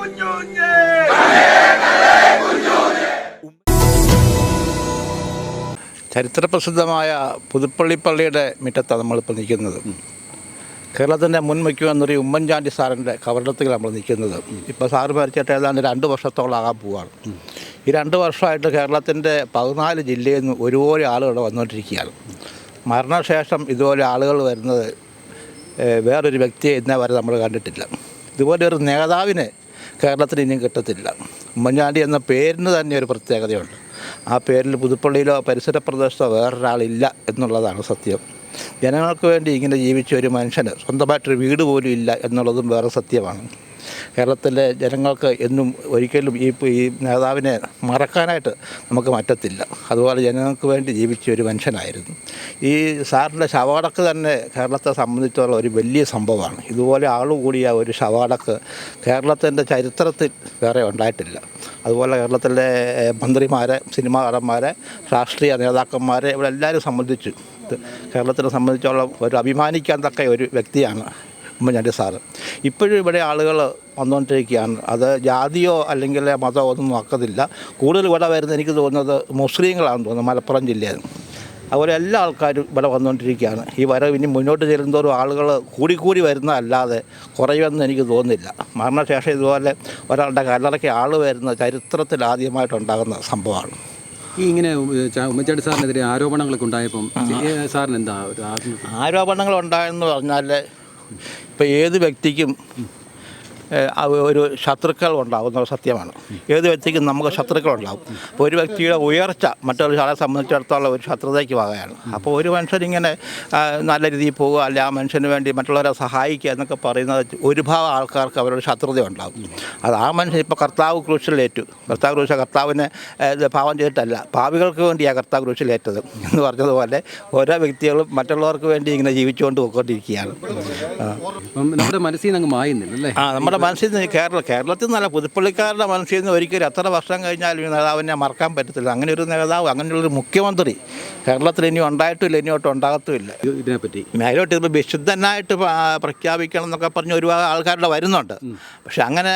കുഞ്ഞുഞ്ഞേ. ചരിത്രപ്രസിദ്ധമായ പുതുപ്പള്ളി പള്ളിയുടെ മുറ്റത്താണ് നമ്മളിപ്പോൾ നിൽക്കുന്നത്. കേരളത്തിന്റെ മുൻ മുഖ്യമന്ത്രി ഉമ്മൻചാണ്ടി സാറിന്റെ കവറിടത്തിൽ നമ്മൾ നിൽക്കുന്നത്. ഇപ്പോൾ സാറ് മരിച്ചിട്ട് ഏതാണ്ട് രണ്ട് വർഷത്തോളം ആകാൻ പോവുകയാണ് ഈ രണ്ട് വർഷമായിട്ട് കേരളത്തിന്റെ പതിനാല് ജില്ലയിൽ നിന്ന് ഒരുപോലെ ആളുകൾ വന്നുകൊണ്ടിരിക്കുകയാണ്. മരണശേഷം ഇതുപോലെ ആളുകൾ വരുന്നത് വേറൊരു വ്യക്തിയെ ഇന്നേ വരെ നമ്മൾ കണ്ടിട്ടില്ല. ഇതുപോലെ ഒരു നേതാവിനെ കേരളത്തിന് ഇനിയും കിട്ടത്തില്ല. ഉമ്മൻചാണ്ടി എന്ന പേരിന് തന്നെ ഒരു പ്രത്യേകതയുണ്ട്. ആ പേരിൽ പുതുപ്പള്ളിയിലോ പരിസര പ്രദേശത്തോ വേറൊരാളില്ല എന്നുള്ളതാണ് സത്യം. ജനങ്ങൾക്ക് വേണ്ടി ഇങ്ങനെ ജീവിച്ച ഒരു മനുഷ്യന് സ്വന്തമായിട്ടൊരു വീട് പോലും ഇല്ല എന്നുള്ളതും വേറെ സത്യമാണ്. കേരളത്തിലെ ജനങ്ങൾക്ക് എന്നും ഒരിക്കലും ഈ ഈ നേതാവിനെ മറക്കാനായിട്ട് നമുക്ക് പറ്റത്തില്ല. അതുപോലെ ജനങ്ങൾക്ക് വേണ്ടി ജീവിച്ച ഒരു മനുഷ്യനായിരുന്നു. ഈ സാറിന്റെ ശവടക്ക് തന്നെ കേരളത്തെ സംബന്ധിച്ചുള്ള ഒരു വലിയ സംഭവമാണ്. ഇതുപോലെ ആളുകൂടിയ ഒരു ശവടക്ക് കേരളത്തിന്റെ ചരിത്രത്തിൽ വേറെ ഉണ്ടായിട്ടില്ല. അതുപോലെ കേരളത്തിലെ മന്ത്രിമാരെ സിനിമാ നടന്മാരെ രാഷ്ട്രീയ നേതാക്കന്മാരെ ഇവിടെ എല്ലാവരും സംബന്ധിച്ചു കേരളത്തിനെ സംബന്ധിച്ചുള്ള ഒരു അഭിമാനിക്കാൻ തക്ക ഒരു വ്യക്തിയാണ് ഉമ്മൻചാണ്ടി സാറ്. ഇപ്പോഴും ഇവിടെ ആളുകൾ വന്നുകൊണ്ടിരിക്കുകയാണ്. അത് ജാതിയോ അല്ലെങ്കിൽ മതമോ ഒന്നും നോക്കത്തില്ല കൂടുതൽ ഇവിടെ വരുന്നത് എനിക്ക് തോന്നുന്നത് മുസ്ലിങ്ങളാണെന്ന് തോന്നുന്നു മലപ്പുറം ജില്ലയിൽ. അതുപോലെ എല്ലാ ആൾക്കാരും ഇവിടെ വന്നുകൊണ്ടിരിക്കുകയാണ്. ഈ വരവ് ഇനി മുന്നോട്ട് ചെല്ലുന്തോറും ആളുകൾ കൂടിക്കൂടി വരുന്നതല്ലാതെ കുറയുമെന്ന് എനിക്ക് തോന്നുന്നില്ല. മരണശേഷം ഇതുപോലെ ഒരാളുടെ കല്ലറയ്ക്ക് ആൾ വരുന്ന ചരിത്രത്തിൽ ആദ്യമായിട്ടുണ്ടാകുന്ന സംഭവമാണ്. ഈ ഇങ്ങനെ ഉമ്മൻചാണ്ടി സാറിനെതിരെ ആരോപണങ്ങളൊക്കെ ഉണ്ടായപ്പം സാറിന് എന്താ ആരോപണങ്ങൾ ഉണ്ടായെന്ന് പറഞ്ഞാൽ ഇപ്പോൾ ഏത് വ്യക്തിക്കും ഒരു ശത്രുക്കൾ ഉണ്ടാകുന്ന സത്യമാണ്. ഏത് വ്യക്തിക്കും നമുക്ക് ശത്രുക്കൾ ഉണ്ടാകും അപ്പോൾ ഒരു വ്യക്തിയുടെ ഉയർച്ച മറ്റൊരാളെ സംബന്ധിച്ചിടത്തോളം ഒരു ശത്രുതയ്ക്ക് വകയാണ്. അപ്പോൾ ഒരു മനുഷ്യനിങ്ങനെ നല്ല രീതിയിൽ പോകുക അല്ലെ ആ മനുഷ്യന് വേണ്ടി മറ്റുള്ളവരെ സഹായിക്കുക എന്നൊക്കെ പറയുന്നത് ഒരു ഭാഗം ആൾക്കാർക്ക് അവരുടെ ശത്രുത ഉണ്ടാകും അത് ആ മനുഷ്യൻ ഇപ്പോൾ കർത്താവ് ക്രൂശിലേറ്റു. കർത്താവ് ക്രൂശ കർത്താവിനെ പാവം ചെയ്തിട്ടല്ല. പാവികൾക്ക് വേണ്ടിയാണ് കർത്താവ് ക്രൂശിലേറ്റത് എന്ന് പറഞ്ഞതുപോലെ ഓരോ വ്യക്തികളും മറ്റുള്ളവർക്ക് വേണ്ടി ഇങ്ങനെ ജീവിച്ചുകൊണ്ട് പോയിക്കൊണ്ടിരിക്കുകയാണ്. നമ്മുടെ മനസ്സിൽ നിന്ന് അങ്ങ് മായുന്നില്ല ആ നമ്മുടെ മനസ്സിൽ നിന്ന് കേരള കേരളത്തിൽ നിന്നല്ല പുതുപ്പള്ളിക്കാരുടെ മനസ്സിൽ നിന്ന് ഒരിക്കലും എത്ര വർഷം കഴിഞ്ഞാലും ഈ നേതാവിനെ മറക്കാൻ പറ്റത്തില്ല. അങ്ങനെ ഒരു നേതാവ് അങ്ങനെയുള്ളൊരു മുഖ്യമന്ത്രി കേരളത്തിൽ ഇനി ഉണ്ടായിട്ടില്ല ഇനിയോട്ട് ഉണ്ടാകത്തുമില്ല. ഇതിനെപ്പറ്റി? മേലോട്ട് ഇപ്പോൾ വിശുദ്ധനായിട്ട് പ്രഖ്യാപിക്കണം എന്നൊക്കെ പറഞ്ഞ് ഒരുപാട് ആൾക്കാരുടെ വരുന്നുണ്ട്. പക്ഷെ അങ്ങനെ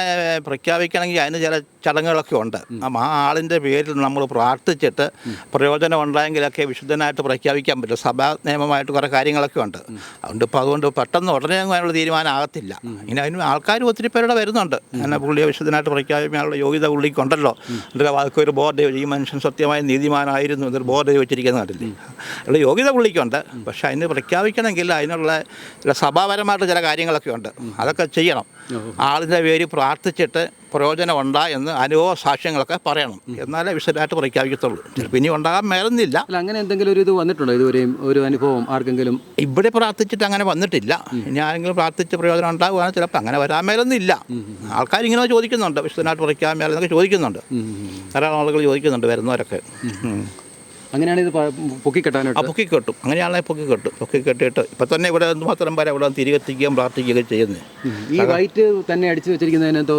പ്രഖ്യാപിക്കണമെങ്കിൽ അതിന് ചില ചടങ്ങുകളൊക്കെ ഉണ്ട്. അപ്പം ആ ആളിന്റെ പേരിൽ നമ്മൾ പ്രാർത്ഥിച്ചിട്ട് പ്രയോജനം ഉണ്ടായെങ്കിലൊക്കെ വിശുദ്ധനായിട്ട് പ്രഖ്യാപിക്കാൻ പറ്റും. സഭാ നിയമമായിട്ട് കുറേ കാര്യങ്ങളൊക്കെ ഉണ്ട്. അതുകൊണ്ട് ഇപ്പോൾ അതുകൊണ്ട് പെട്ടെന്ന് ഉടനെ അങ്ങനെയുള്ള തീരുമാനം ആകത്തില്ല. ഇനി അതിന് ആൾക്കാർ ഒത്തിരി പേരുടെ വരുന്നുണ്ട്. എന്നെ പുള്ളിയെ വിശുദ്ധനായിട്ട് പ്രഖ്യാപിക്കാനുള്ള യോഗ്യത പുള്ളിക്കുണ്ടല്ലോ. എന്നിട്ട് വാക്ക് ഒരു ബോർഡ് ഈ മനുഷ്യൻ സത്യമായ നീതിമാനായിരുന്നു എന്നൊരു ബോർഡ് വെച്ചിരിക്കുന്ന കണ്ടില്ലേ? ഉള്ള യോഗ്യത പുള്ളിക്കുണ്ട്. പക്ഷേ അതിന് പ്രഖ്യാപിക്കണമെങ്കിൽ അതിനുള്ള ചില സഭാപരമായിട്ട് ചില കാര്യങ്ങളൊക്കെ ഉണ്ട്. അതൊക്കെ ചെയ്യണം. ആളിന്റെ പേര് പ്രാർത്ഥിച്ചിട്ട് പ്രയോജനമുണ്ട ഉണ്ടാ എന്ന് അനുഭവ സാക്ഷ്യങ്ങളൊക്കെ പറയണം. എന്നാലേ വിശദമായിട്ട് പ്രഖ്യാപിക്കത്തുള്ളൂ ചിലപ്പോൾ ഇനി ഉണ്ടാകാൻ മേലുന്നില്ല അല്ല അങ്ങനെ എന്തെങ്കിലും ഒരു ഇത് വന്നിട്ടുണ്ടോ ഇതുവരെയും? ഒരു അനുഭവം ആർക്കെങ്കിലും? ഇവിടെ പ്രാർത്ഥിച്ചിട്ട് അങ്ങനെ വന്നിട്ടില്ല. ഇനി ആരെങ്കിലും പ്രാർത്ഥിച്ച് പ്രയോജനം ഉണ്ടാകുകയാണെങ്കിൽ ചിലപ്പോൾ അങ്ങനെ വരാൻ മേലൊന്നില്ല ആൾക്കാർ ഇങ്ങനെ ചോദിക്കുന്നുണ്ട്. വിശദമായിട്ട് പ്രഖ്യാപിക്കാൻ മേലെന്നൊക്കെ ചോദിക്കുന്നുണ്ട്. ധാരാളം ആളുകൾ ചോദിക്കുന്നുണ്ട് വരുന്നവരൊക്കെ. അങ്ങനെയാണ് ഇത് പ- ആ പൊക്കിക്കെട്ടാനായിട്ട്? പൊക്കി കെട്ടും അങ്ങനെയാണെങ്കിൽ പൊക്കി കെട്ടും പൊക്കി കെട്ടിയിട്ട് ഇപ്പം തന്നെ ഇവിടെ മാത്രം വരെ ഇവിടെ തിരികെത്തിക്കുകയും പ്രാർത്ഥിക്കുകയും ചെയ്യുന്നത് ഈ വൈറ്റ് തന്നെ അടിച്ചു വെച്ചിരിക്കുന്നതിന് എന്തോ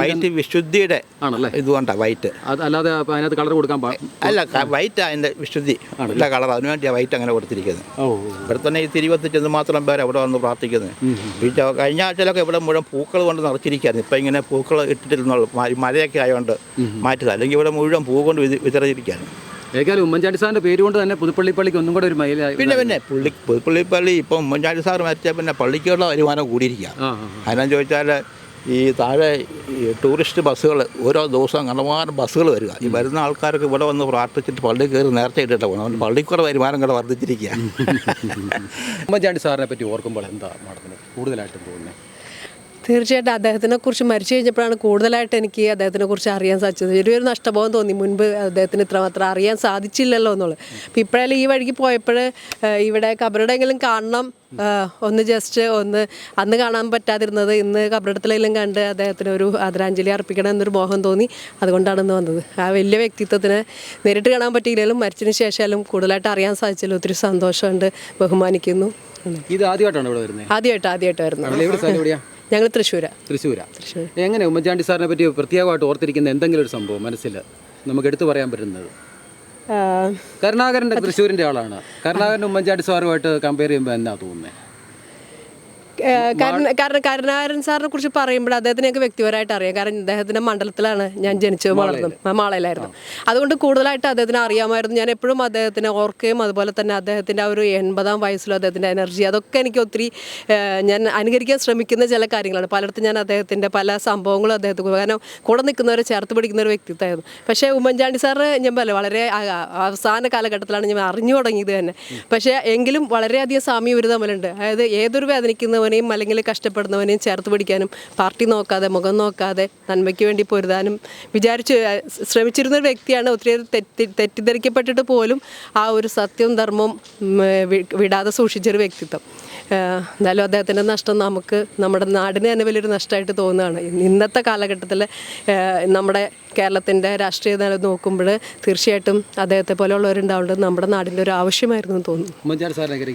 വൈറ്റ് വിശുദ്ധിയുടെ ആണല്ലേ? ഇതുകൊണ്ടാണ് വൈറ്റ്. അത് അല്ലാതെ അതിനകത്ത് കളർ കൊടുക്കാൻ അല്ല വൈറ്റ് അതിന്റെ വിശുദ്ധി നല്ല കളർ അതിന് വേണ്ടിയാണ് വൈറ്റ് അങ്ങനെ കൊടുത്തിരിക്കുന്നത്. ഇവിടെ തന്നെ ഈ തിരുവത്തി ചെന്ന് മാത്രം പേരെ അവിടെ വന്ന് പ്രാർത്ഥിക്കുന്നത് കഴിഞ്ഞ ആഴ്ചയിലൊക്കെ ഇവിടെ മുഴുവൻ പൂക്കൾ കൊണ്ട് നിറച്ചിരിക്കുകയായിരുന്നു ഇപ്പം ഇങ്ങനെ പൂക്കൾ ഇട്ടിട്ടിരുന്നുള്ളൂ മഴയൊക്കെ ആയതുകൊണ്ട് മാറ്റിയത് അല്ലെങ്കിൽ ഇവിടെ മുഴുവൻ പൂ കൊണ്ട് വിതി- വിതറിയിരിക്കുകയാണ് ഏതായാലും ഉമ്മൻചാണ്ടി സാറിന്റെ പേര് കൊണ്ട് തന്നെ പുതുപ്പള്ളി പള്ളിക്ക് ഒന്നും കൂടെ ഒരു മൈലായി പിന്നെ പിന്നെ പുള്ളി പുതുപ്പള്ളി പള്ളി ഇപ്പം ഉമ്മൻചാണ്ടി സാർ മരിച്ച പിന്നെ പള്ളിക്കുള്ള വരുമാനം കൂടിയിരിക്കുക അതിനെന്ന് ചോദിച്ചാൽ ഈ താഴെ ഈ ടൂറിസ്റ്റ് ബസ്സുകൾ ഓരോ ദിവസവും കണ്ടമാനം ബസ്സുകൾ വരിക ഈ വരുന്ന ആൾക്കാർക്ക് ഇവിടെ വന്ന് പ്രാർത്ഥിച്ചിട്ട് പള്ളി കയറി നേരത്തെ ഇട്ടിട്ട് പോകണം അതുകൊണ്ട് പള്ളിക്കുറ വരുമാനം കൂടെ വർദ്ധിച്ചിരിക്കുക ഉമ്മൻചാണ്ടി സാറിനെ പറ്റി ഓർക്കുമ്പോൾ എന്താ മാഡത്തിന് കൂടുതലായിട്ടും തോന്നുന്നത് തീർച്ചയായിട്ടും അദ്ദേഹത്തിനെ കുറിച്ച് മരിച്ചു കഴിഞ്ഞപ്പോഴാണ് കൂടുതലായിട്ട് എനിക്ക് അദ്ദേഹത്തിനെ കുറിച്ച് അറിയാൻ സാധിച്ചത്. ചെറിയൊരു നഷ്ടബോധം തോന്നി. മുൻപ് അദ്ദേഹത്തിന് ഇത്രമാത്രം അറിയാൻ സാധിച്ചില്ലല്ലോ എന്നുള്ളത്. അപ്പം ഇപ്പോഴായാലും ഈ വഴിക്ക് പോയപ്പോൾ ഇവിടെ കബറിടെങ്കിലും കാണണം. ഒന്ന് ജസ്റ്റ് ഒന്ന് അന്ന് കാണാൻ പറ്റാതിരുന്നത് ഇന്ന് കബറിടത്തിലെങ്കിലും കണ്ട് അദ്ദേഹത്തിന് ഒരു ആദരാഞ്ജലി അർപ്പിക്കണം എന്നൊരു മോഹം തോന്നി. അതുകൊണ്ടാണ് ഇന്ന് വന്നത്. ആ വലിയ വ്യക്തിത്വത്തിന് നേരിട്ട് കാണാൻ പറ്റിയില്ലെങ്കിലും മരിച്ചതിന് ശേഷമായാലും കൂടുതലായിട്ട് അറിയാൻ സാധിച്ചല്ലോ ഒത്തിരി സന്തോഷമുണ്ട്. ബഹുമാനിക്കുന്നു. ഇത് ആദ്യമായിട്ടാണ് ഇവിടെ വരുന്നത്? ആദ്യമായിട്ട് ആദ്യമായിട്ട് വരുന്നത്. ഞങ്ങൾ തൃശ്ശൂരാ. തൃശ്ശൂരാ. എങ്ങനെ ഉമ്മൻചാണ്ടി സാറിനെ പറ്റി പ്രത്യേകമായിട്ട് ഓർത്തിരിക്കുന്ന എന്തെങ്കിലും ഒരു സംഭവം മനസ്സിൽ നമുക്ക് എടുത്തു പറയാൻ പറ്റുന്നത്? കരുണാകരന്റെ തൃശ്ശൂരിന്റെ ആളാണ്. കരുണാകരൻ ഉമ്മൻചാണ്ടി സാറുമായിട്ട് കമ്പയർ ചെയ്യുമ്പോൾ എന്നാ തോന്നുന്നത് കാരണം കാരണം കരുണാകരൻ സാറിനെ കുറിച്ച് പറയുമ്പോൾ അദ്ദേഹത്തിന് ഞങ്ങൾക്ക് വ്യക്തിപരമായിട്ട് അറിയാം. കാരണം അദ്ദേഹത്തിന്റെ മണ്ഡലത്തിലാണ് ഞാൻ ജനിച്ചു വളർന്നു മാളയിലായിരുന്നു. അതുകൊണ്ട് കൂടുതലായിട്ട് അദ്ദേഹത്തിന് അറിയാമായിരുന്നു. ഞാൻ എപ്പോഴും അദ്ദേഹത്തിനെ ഓർക്കുകയും അതുപോലെ തന്നെ അദ്ദേഹത്തിന്റെ ആ ഒരു എൺപതാം വയസ്സിലും അദ്ദേഹത്തിന്റെ എനർജി അതൊക്കെ എനിക്ക് ഒത്തിരി ഞാൻ അനുകരിക്കാൻ ശ്രമിക്കുന്ന ചില കാര്യങ്ങളാണ്. പലയിടത്തും ഞാൻ അദ്ദേഹത്തിന്റെ പല സംഭവങ്ങളും അദ്ദേഹത്തെ കാരണം കൂടെ നിൽക്കുന്നവരെ ചേർത്ത് പിടിക്കുന്ന ഒരു വ്യക്തിത്വമായിരുന്നു. പക്ഷേ ഉമ്മൻചാണ്ടി സാറ് ഞാൻ പറയാം വളരെ അവസാന കാലഘട്ടത്തിലാണ് ഞാൻ അറിഞ്ഞു തുടങ്ങിയത് തന്നെ. പക്ഷേ എങ്കിലും വളരെയധികം സാമ്യം ഇവർ തമ്മിലുണ്ട്. അതായത് ഏതൊരു വേദനിക്കുന്നവനെയും അല്ലെങ്കിൽ കഷ്ടപ്പെടുന്നവനെയും ചേർത്ത് പിടിക്കാനും പാർട്ടി നോക്കാതെ മുഖം നോക്കാതെ നന്മയ്ക്ക് വേണ്ടി പൊരുതാനും വിചാരിച്ചു ശ്രമിച്ചിരുന്ന ഒരു വ്യക്തിയാണ് ഒത്തിരി തെറ്റി തെറ്റിദ്ധരിക്കപ്പെട്ടിട്ട് പോലും ആ ഒരു സത്യവും ധർമ്മവും വിടാതെ സൂക്ഷിച്ചൊരു വ്യക്തിത്വം. എന്തായാലും അദ്ദേഹത്തിന്റെ നഷ്ടം നമുക്ക് നമ്മുടെ നാടിന് തന്നെ വലിയൊരു നഷ്ടമായിട്ട് തോന്നുകയാണ്. ഇന്നത്തെ കാലഘട്ടത്തിൽ നമ്മുടെ കേരളത്തിന്റെ രാഷ്ട്രീയ നില നോക്കുമ്പോൾ തീർച്ചയായിട്ടും അദ്ദേഹത്തെ പോലെയുള്ളവരുണ്ടാവേണ്ടത് നമ്മുടെ നാടിന്റെ ഒരു ആവശ്യമായിരുന്നു തോന്നുന്നു.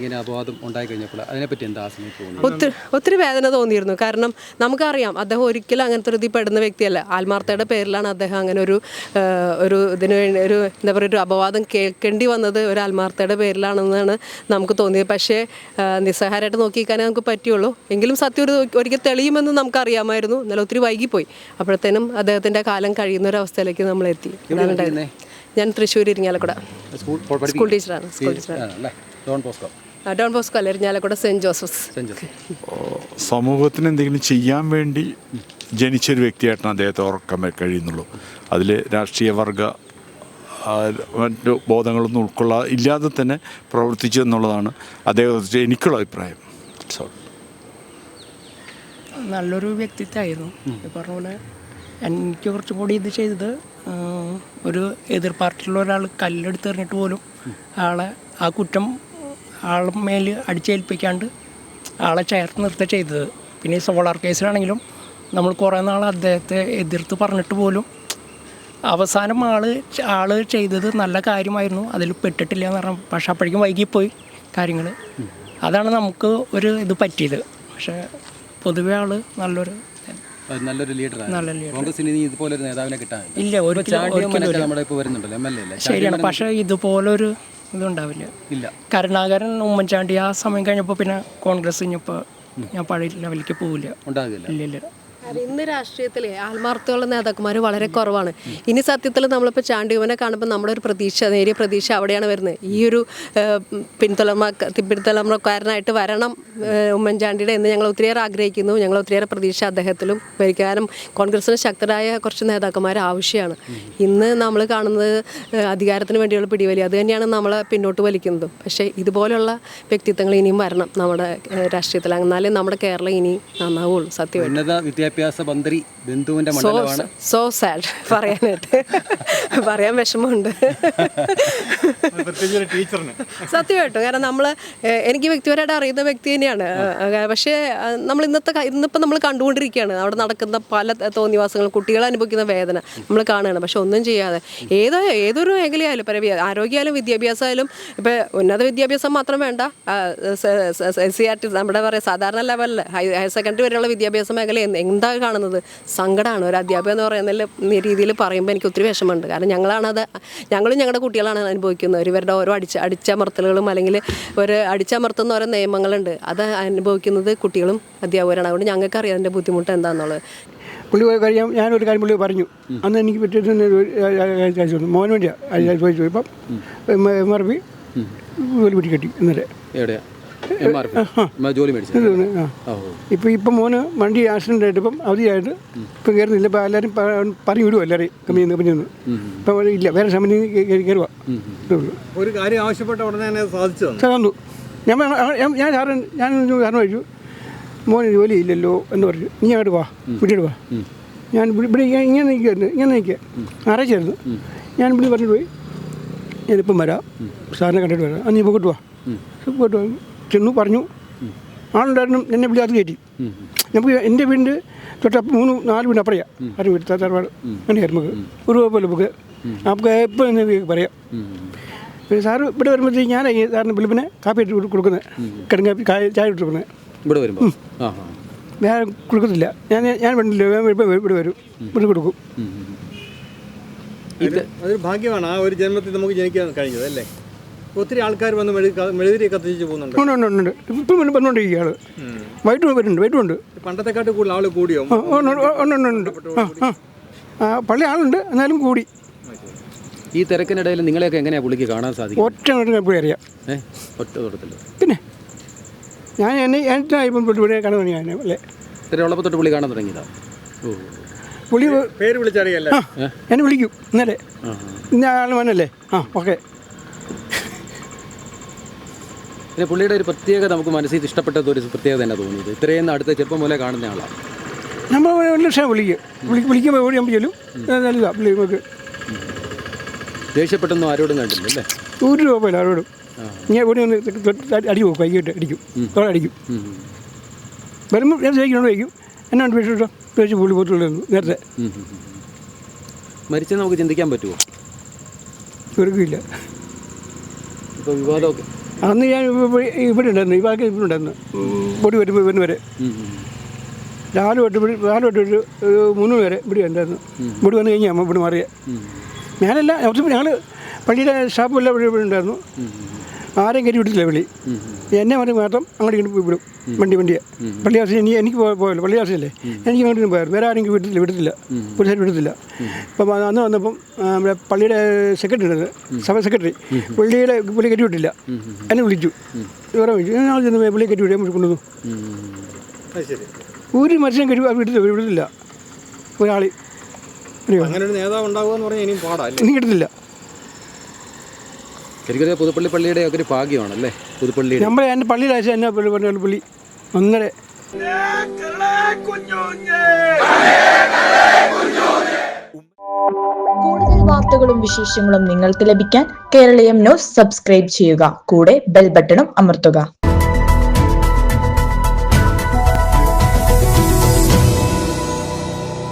ഇങ്ങനെ അപവാദം ഉണ്ടായി കഴിഞ്ഞപ്പോൾ അതിനെപ്പറ്റി എന്താ ഒത്തിരി ഒത്തിരി വേദന തോന്നിയിരുന്നു. കാരണം നമുക്കറിയാം അദ്ദേഹം ഒരിക്കലും അങ്ങനത്തെ ഒരു ഇതിൽ പെടുന്ന വ്യക്തിയല്ല. ആത്മാർത്ഥയുടെ പേരിലാണ് അദ്ദേഹം അങ്ങനെ ഒരു ഒരു ഇതിന് വേണ്ടി ഒരു എന്താ പറയുക ഒരു അപവാദം കേൾക്കേണ്ടി വന്നത് ഒരു ആത്മാർത്ഥയുടെ പേരിലാണെന്നാണ് നമുക്ക് തോന്നിയത്. പക്ഷേ നിസ്സഹാരമായിട്ട് നോക്കിക്കാനേ നമുക്ക് പറ്റുള്ളൂ. എങ്കിലും സത്യം ഒരു ഒരിക്കൽ തെളിയുമെന്ന് നമുക്കറിയാമായിരുന്നു. എന്നാലും ഒത്തിരി വൈകിപ്പോയി. അപ്പോഴത്തേനും അദ്ദേഹത്തിന്റെ കാലം കഴിയുന്ന ഒരു അവസ്ഥയിലേക്ക് നമ്മൾ എത്തി ഞാൻ തൃശ്ശൂർ ഇരിങ്ങാലക്കുട. സ്കൂൾ ടീച്ചറാണ് സ്കൂൾ ടീച്ചറാണ്. Don Bosco. ഡോൺ ബോസ്കോ അല്ല? Irinjalakuda saint Joseph's Joseph. സമൂഹത്തിന് എന്തെങ്കിലും ചെയ്യാൻ വേണ്ടി ജനിച്ചൊരു വ്യക്തിയായിട്ടാണ് അദ്ദേഹത്തെ ഓർക്കാൻ കഴിയുന്നുള്ളൂ. അതിൽ രാഷ്ട്രീയ വർഗ മറ്റു ബോധങ്ങളൊന്നും ഉൾക്കൊള്ളാ ഇല്ലാതെ തന്നെ പ്രവർത്തിച്ചു എന്നുള്ളതാണ് അദ്ദേഹത്തെ എനിക്കുള്ള അഭിപ്രായം. നല്ലൊരു വ്യക്തിത്വമായിരുന്നു. പറഞ്ഞ പോലെ എനിക്ക് കുറച്ചും കൂടി ഇത് ചെയ്തത് ഒരു എതിർ പാർട്ടിയിലുള്ള ഒരാൾ കല്ലെടുത്ത് എറിഞ്ഞിട്ട് പോലും ആളെ ആ കുറ്റം ആളെ മേൽ അടിച്ചേൽപ്പിക്കാണ്ട് ആളെ ചേർത്ത് നിർത്തുക ചെയ്തത്. പിന്നെ ഈ സോളാർ കേസിലാണെങ്കിലും നമ്മൾ കുറേ നാൾ അദ്ദേഹത്തെ എതിർത്ത് പറഞ്ഞിട്ട് പോലും അവസാനം ആൾ ആൾ ആൾ ചെയ്തത് നല്ല കാര്യമായിരുന്നു. അതിൽ പെട്ടിട്ടില്ല എന്ന് പറഞ്ഞു പക്ഷെ അപ്പോഴേക്കും വൈകിപ്പോയി കാര്യങ്ങൾ അതാണ് നമുക്ക് ഒരു ഇത് പറ്റിയത്. പക്ഷേ പൊതുവെ ആൾ നല്ലൊരു നല്ലൊരു ലീഡറാണ്. കോൺഗ്രസിന് ഇനി ഇതുപോലെ ഒരു നേതാവിനെ കിട്ടാൻ ഇല്ല ഒരിക്കലും ഒരിക്കലും നമ്മുടെ ഇപ്പോൾ വരുന്നുണ്ടല്ലോ എം എൽ എ ശരിയാണ് പക്ഷെ ഇതുപോലൊരു ഇതുണ്ടാവില്ല. ഇല്ല. കരുണാകരൻ ഉമ്മൻചാണ്ടി ആ സമയം കഴിഞ്ഞപ്പോൾ പിന്നെ കോൺഗ്രസ് ഇനിയിപ്പോൾ ഞാൻ പഴയ ലെവലിലേക്ക് പോവില്ല. ഉണ്ടാകില്ല ഇല്ല ഇല്ല ഇന്ന് രാഷ്ട്രീയത്തിലെ ആത്മാർത്ഥമുള്ള നേതാക്കന്മാർ വളരെ കുറവാണ്. ഇനി സത്യത്തിൽ നമ്മളിപ്പോൾ ചാണ്ടിയുവനെ കാണുമ്പോൾ നമ്മുടെ ഒരു പ്രതീക്ഷ നേരിയ പ്രതീക്ഷ അവിടെയാണ് വരുന്നത്. ഈ ഒരു ഏഹ്, പിൻതലമുറ പിൻതലമുറക്കാരനായിട്ട് വരണം ഉമ്മൻചാണ്ടിയുടെ എന്ന് ഞങ്ങൾ ഒത്തിരിയേറെ ആഗ്രഹിക്കുന്നു. ഞങ്ങൾ ഒത്തിരിയേറെ പ്രതീക്ഷ അദ്ദേഹത്തിലും വരിക്കാനും കോൺഗ്രസിന് ശക്തരായ കുറച്ച് നേതാക്കന്മാർ ആവശ്യമാണ്. ഇന്ന് നമ്മൾ കാണുന്നത് അധികാരത്തിന് വേണ്ടിയുള്ള പിടിവലി. അത് തന്നെയാണ് നമ്മളെ പിന്നോട്ട് വലിക്കുന്നത്. പക്ഷേ ഇതുപോലുള്ള വ്യക്തിത്വങ്ങൾ ഇനിയും വരണം നമ്മുടെ രാഷ്ട്രീയത്തിൽ എന്നാലേ നമ്മുടെ കേരളം ഇനി നന്നാവുള്ളൂ. സത്യമായിട്ട്. വിദ്യാഭ്യാസ മന്ത്രി ബന്ധുവിന്റെ മണ്ഡലമാണ്. സോ സാഡ് പറയാനായിട്ട്. പറയാൻ വിഷമമുണ്ട്. സത്യമായിട്ടും. കാരണം നമ്മൾ എനിക്ക് വ്യക്തിപരമായിട്ട് അറിയുന്ന വ്യക്തി തന്നെയാണ്. പക്ഷേ നമ്മൾ ഇന്നത്തെ ഇന്നിപ്പോൾ നമ്മൾ കണ്ടുകൊണ്ടിരിക്കുകയാണ്. അവിടെ നടക്കുന്ന പല തോന്നിവാസങ്ങളും കുട്ടികൾ അനുഭവിക്കുന്ന വേദന നമ്മൾ കാണുകയാണ്. പക്ഷെ ഒന്നും ചെയ്യാതെ. ഏതോ ഏതൊരു മേഖലയായാലും പരവി ആരോഗ്യമായാലും വിദ്യാഭ്യാസമായാലും ഇപ്പോൾ ഉന്നത വിദ്യാഭ്യാസം മാത്രം വേണ്ട. എസ് സി ആർ ടി നമ്മുടെ പറയുക സാധാരണ ലെവലിൽ ഹയർ സെക്കൻഡറി വരെയുള്ള വിദ്യാഭ്യാസ മേഖല എന്ത് എന്താ കാണുന്നത്? സങ്കടമാണ് ഒരു അധ്യാപകൻ എന്ന് പറയുന്ന രീതിയിൽ പറയുമ്പോൾ എനിക്ക് ഒത്തിരി വിഷമമുണ്ട്. കാരണം ഞങ്ങളാണത് ഞങ്ങളും ഞങ്ങളുടെ കുട്ടികളാണ് അനുഭവിക്കുന്നത്. ഇവരുടെ ഓരോ അടിച്ച അടിച്ചമർത്തലുകളും അല്ലെങ്കിൽ ഒരു അടിച്ചമർത്തുന്ന ഓരോ നിയമങ്ങളുണ്ട്. അത് അനുഭവിക്കുന്നത് കുട്ടികളും അധ്യാപകരാണ്. അതുകൊണ്ട് ഞങ്ങൾക്കറിയാം അതിന്റെ ബുദ്ധിമുട്ട് എന്താണെന്നുള്ളത് പുള്ളി പോയി കഴിയാൻ ഞാനൊരു കാര്യം പുള്ളി പറഞ്ഞു. അന്ന് എനിക്ക് പറ്റിയ മോൻ വേണ്ടിയാണ് ചോദിച്ചു ഇപ്പം എം ആർ പി ജോലി ഇന്നലെ. എവിടെയാണ് ജോലി ഇപ്പൊ ഇപ്പം ഇപ്പം മോന് വണ്ടി ആക്സിഡന്റ് ആയിട്ട് ഇപ്പം അവധിയായിട്ട് ഇപ്പം കയറുന്നില്ല ഇപ്പം എല്ലാവരും പ- പറഞ്ഞു വിടുവോ എല്ലാവരെയും കമ്പനിയിൽ നിന്ന് കമ്പനിയിൽ നിന്ന്. ഇപ്പം ഇല്ല. വേറെ കമ്പനി കയറുക ഒരു കാര്യം ആവശ്യപ്പെട്ട ഉടനെ തന്നെ സാധിച്ചു തന്നു? ഞാൻ ഞാൻ- ഞാൻ സാറ് ഞാൻ സാറിന് കഴിച്ചു മോന് ജോലി ഇല്ലല്ലോ എന്ന് പറഞ്ഞു. നീ അങ്ങോട്ട് വാ. വിട്ടിട്ട് വാ. ഞാൻ ഇവിടെ ഇങ്ങനെ നീക്കായിരുന്നു നിൽക്കുമായിരുന്നു ഇങ്ങനെ നിൽക്കുക. അറിയിച്ചായിരുന്നു ഞാൻ ഇവിടെ പറഞ്ഞിട്ട് പോയി. ഞാനിപ്പം വരാം. സാറിനെ കണ്ടിട്ട് വരാം. ആ നീ പോയിട്ട് വാ. പോയിട്ട് വാ. ചെന്നു പറഞ്ഞു ആളുണ്ടായിരുന്നു എന്നെ വിളിച്ചത് കയറ്റി. നമുക്ക് എന്റെ വീടിന്റെ തൊട്ട് മൂന്ന് നാല് വീട് അപ്പറയാ. ആരും വീട് തറവാട് അങ്ങനെയായിരുന്നു നമുക്ക്. ഒരു കുഴപ്പമില്ല നമുക്ക്. നമുക്ക് എപ്പോൾ എന്ന് പറയാം. പിന്നെ സാറ് ഇവിടെ വരുമ്പോഴത്തേക്ക് ഞാൻ സാറിന് വെളുപ്പിനെ കാപ്പി ഇട്ട് കൊടു- കൊടുക്കുന്നത് കിടങ്ങ ചായ ഇട്ട് കൊടുക്കുന്നത് ഇവിടെ വരുമ്പോൾ ഞാൻ കൊടുക്കത്തില്ല. ഞാൻ ഞാൻ വേണ്ടില്ല ഇവിടെ ഇവിടെ വരും. ഇവിടെ കൊടുക്കും. ഇത് അതൊരു ഭാഗ്യമാണ്. ആ ഒരു ജന്മത്തിൽ നമുക്ക് ജനിക്കാൻ കഴിഞ്ഞത് അല്ലേ? ഒത്തിരി ആൾക്കാർ വന്ന് മെഴുകുതിരി മെഴുതിരി കത്തിച്ച് പോകുന്നുണ്ട്. ഉണ്ട് ഉണ്ട് ഉണ്ട്. ഇപ്പം പിന്നെ വന്നുകൊണ്ടിരിക്കുക ആൾ. വൈകിട്ട് വരുന്നുണ്ട് വൈകിട്ടുണ്ട് പണ്ടത്തെക്കാട്ട് കൂടുതൽ ആൾ കൂടിയോ? ആ, ഉണ്ട് പള്ളി ആളുണ്ട് എന്നാലും കൂടി. ഈ തിരക്കിനിടയിൽ നിങ്ങളെയൊക്കെ എങ്ങനെയാണ് പുള്ളിക്ക് കാണാൻ സാധിക്കും ഒറ്റ എപ്പോഴും അറിയാം. ഒറ്റ തൊടത്തിൽ പിന്നെ? ഞാൻ എന്നെ എന്റെ ഇപ്പം പുള്ളിയെ കാണാൻ തുടങ്ങി ഞാൻ അല്ലേ? ഇത്ര ഉള്ളപ്പോൾ തൊട്ട് പുള്ളി കാണാൻ തുടങ്ങിയതാ? ഓ. പുള്ളി പേര് വിളിച്ചറിയല്ലേ എന്നെ വിളിക്കും ഇന്നലെ. ഇന്ന ആൾ വന്നല്ലേ? ആ ഓക്കെ. പിന്നെ പുള്ളിയുടെ ഒരു പ്രത്യേകത നമുക്ക് മനസ്സിൽ ഇഷ്ടപ്പെട്ടത് ഒരു പ്രത്യേകത തന്നെ തോന്നിയത്. ഇത്രയും അടുത്ത ചെറുപ്പം പോലെ കാണുന്ന ആളാണ് നമ്മൾ ഒരു ലക്ഷം വിളിക്കും. വിളി വിളിക്കുമ്പോൾ ഓടി നമ്മൾ ചെല്ലും. നല്ലതാ പുള്ളി നമുക്ക് ദേഷ്യപ്പെട്ടൊന്നും ആരോടും കണ്ടില്ല അല്ലേ? ഒരു രൂപയില്ല ആരോടും. ഞാൻ ഇവിടെ ഒന്ന് അടിക്കും കൈകിട്ട് അടിക്കും. അവിടെ അടിക്കും. വരുമ്പോൾ ഞാൻ ചോദിക്കണോ ചോദിക്കും എന്നാണ് വിളിച്ചിട്ടോ ചോദിച്ച് പുള്ളി പോയിട്ടുള്ളൂ നേരത്തെ. മരിച്ചെന്ന് നമുക്ക് ചിന്തിക്കാൻ പറ്റുമോ ഇവർക്കില്ല ഇപ്പോൾ വിവാദമൊക്കെ അന്ന് ഞാൻ ഇവിടെ ഉണ്ടായിരുന്നു ഈ ഭാഗത്ത് ഇവിടെ ഉണ്ടായിരുന്നു. പൊടി വരുമ്പോൾ ഇവന് വരെ. നാല്. രാവിലെ തൊട്ട് ഇവിടെ രാവിലെ തൊട്ട് ഒരു മൂന്ന് വരെ ഇവിടെ ഉണ്ടായിരുന്നു. ഇവിടെ വന്ന് കഴിഞ്ഞാൽ ഇവിടെ മാറിയ. ഞാനല്ല ഞങ്ങൾ പള്ളിയുടെ സ്റ്റാഫെല്ലാം ഇവിടെ ഇവിടെ ഉണ്ടായിരുന്നു. ആരെയും കയറ്റി വിട്ടില്ല വിളി. എന്നെ മറ്റും മാത്രം അങ്ങോട്ട് ഇങ്ങോട്ട് വിടും. വണ്ടി വണ്ടിയെ. പള്ളിയാസി ഇനി എനിക്ക് പോയ പോയല്ലോ. പള്ളിയാസിയല്ലേ എനിക്ക് അങ്ങോട്ട് പോയായിരുന്നു. വേറെ ആരെങ്കിലും വിട്ടില്ല വിടത്തില്ല പോലീസുകാർ വിടത്തില്ല ഇപ്പം അന്ന് വന്നപ്പം നമ്മുടെ പള്ളിയുടെ സെക്രട്ടറി ഉണ്ട് സഭ സെക്രട്ടറി പുള്ളിയുടെ പുള്ളി കയറ്റി വിട്ടില്ല. എന്നെ വിളിച്ചു. വേറെ വിളിച്ചു. ഞാൻ ചെന്ന് പോയി പുള്ളി കയറ്റി വിടാൻ കൊണ്ടുവന്നു. കൊണ്ടു ഒരു മനുഷ്യൻ കയറ്റി വിടത്തില്ല പറഞ്ഞാൽ ഒരാൾ അറിയോ അങ്ങനെ ഒരു നേതാവ് ഉണ്ടാവുക പറഞ്ഞാൽ ഇനിയും പാടാ അല്ലേ ഇനി കിട്ടത്തില്ല ശരിക്കും പുതുപ്പള്ളി പള്ളിയുടെ ഒക്കെ ഒരു ഭാഗ്യമാണല്ലേ? പുതുപ്പള്ളി നമ്മളെ എന്റെ പള്ളിയുടെ ആശയം എന്നെ പുള്ളി പള്ളി പള്ളി. അങ്ങനെ കൂടുതൽ വാർത്തകളും വിശേഷങ്ങളും നിങ്ങൾക്ക് ലഭിക്കാൻ കേരളീയം ന്യൂസ് സബ്സ്ക്രൈബ് ചെയ്യുക. കൂടെ ബെൽ ബട്ടണും അമർത്തുക.